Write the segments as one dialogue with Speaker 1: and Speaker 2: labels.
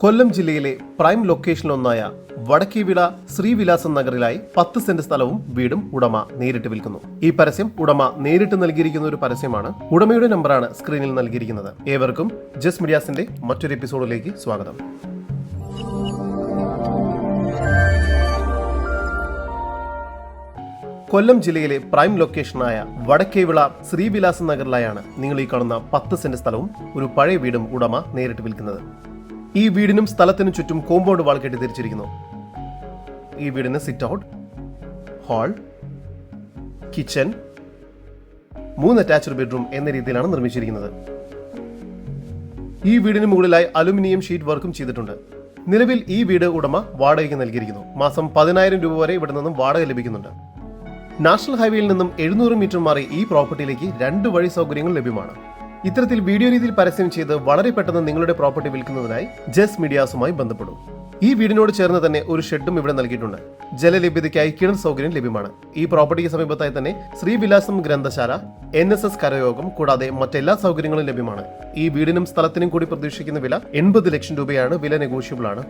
Speaker 1: കൊല്ലം ജില്ലയിലെ പ്രൈം ലൊക്കേഷനിലൊന്നായ വടക്കേവിള ശ്രീവിലാസം നഗറിലായി പത്ത് സെന്റ് സ്ഥലവും വീടും ഉടമ നേരിട്ട് വിൽക്കുന്നു. ഈ പരസ്യം ഉടമ നേരിട്ട് നൽകിയിരിക്കുന്ന ഒരു പരസ്യമാണ്. ഉടമയുടെ നമ്പറാണ് സ്ക്രീനിൽ നൽകിയിരിക്കുന്നത്. ഏവർക്കും ജസ് മീഡിയാസിന്റെ മറ്റൊരു എപ്പിസോഡിലേക്ക് സ്വാഗതം. കൊല്ലം ജില്ലയിലെ പ്രൈം ലൊക്കേഷനായ വടക്കേവിള ശ്രീവിലാസ നഗറിലായാണ് നിങ്ങൾ ഈ കാണുന്ന പത്ത് സെന്റ് സ്ഥലവും ഒരു പഴയ വീടും ഉടമ നേരിട്ട് വിൽക്കുന്നത്. ഈ വീടിനും സ്ഥലത്തിനും ചുറ്റും കോമ്പൗണ്ട് വാൾ കെട്ടി തിരിച്ചിരിക്കുന്നു ഈ വീടിന് സിറ്റ് ഔട്ട് ഹാൾ കിച്ചൺ മൂന്ന് അറ്റാച്ച്ഡ് ബെഡ്റൂം എന്ന രീതിയിലാണ് നിർമ്മിച്ചിരിക്കുന്നത്. ഈ വീടിന് മുകളിലായി അലുമിനിയം ഷീറ്റ് വർക്കും ചെയ്തിട്ടുണ്ട്. നിലവിൽ ഈ വീട് ഉടമ വാടകയ്ക്ക് നൽകിയിരിക്കുന്നു. മാസം പതിനായിരം രൂപ വരെ ഇവിടെ നിന്നും വാടക ലഭിക്കുന്നുണ്ട്. നാഷണൽ ഹൈവേയിൽ നിന്നും എഴുന്നൂറ് മീറ്റർ മാറി ഈ പ്രോപ്പർട്ടിയിലേക്ക് രണ്ട് വഴി സൗകര്യങ്ങൾ ലഭ്യമാണ്. ഇത്തരത്തിൽ വീഡിയോ രീതിയിൽ പരസ്യം ചെയ്ത് വളരെ പെട്ടെന്ന് നിങ്ങളുടെ പ്രോപ്പർട്ടി വിൽക്കുന്നതിനായി ജസ് മീഡിയാസുമായി ബന്ധപ്പെടും. ഈ വീടിനോട് ചേർന്ന് തന്നെ ഒരു ഷെഡും ഇവിടെ നൽകിയിട്ടുണ്ട്. ജലലഭ്യതയ്ക്കായി കിണർ സൗകര്യം ലഭ്യമാണ്. ഈ പ്രോപ്പർട്ടിക്ക് സമീപത്തായി തന്നെ ശ്രീവിലാസം ഗ്രന്ഥശാല എൻ എസ് എസ് കരയോഗം കൂടാതെ മറ്റെല്ലാ സൗകര്യങ്ങളും ലഭ്യമാണ്. ഈ വീടിനും സ്ഥലത്തിനും കൂടി പ്രതീക്ഷിക്കുന്ന വില എൺപത് ലക്ഷം രൂപയാണ്. വില നെഗോഷ്യബിൾ ആണ്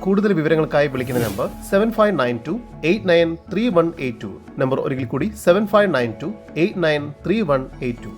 Speaker 1: കൂടുതൽ വിവരങ്ങൾക്കായി വിളിക്കുന്ന number seven five nine two eight nine three one eight two number ഒരിക്കൽ കൂടി seven five nine two eight nine three one eight two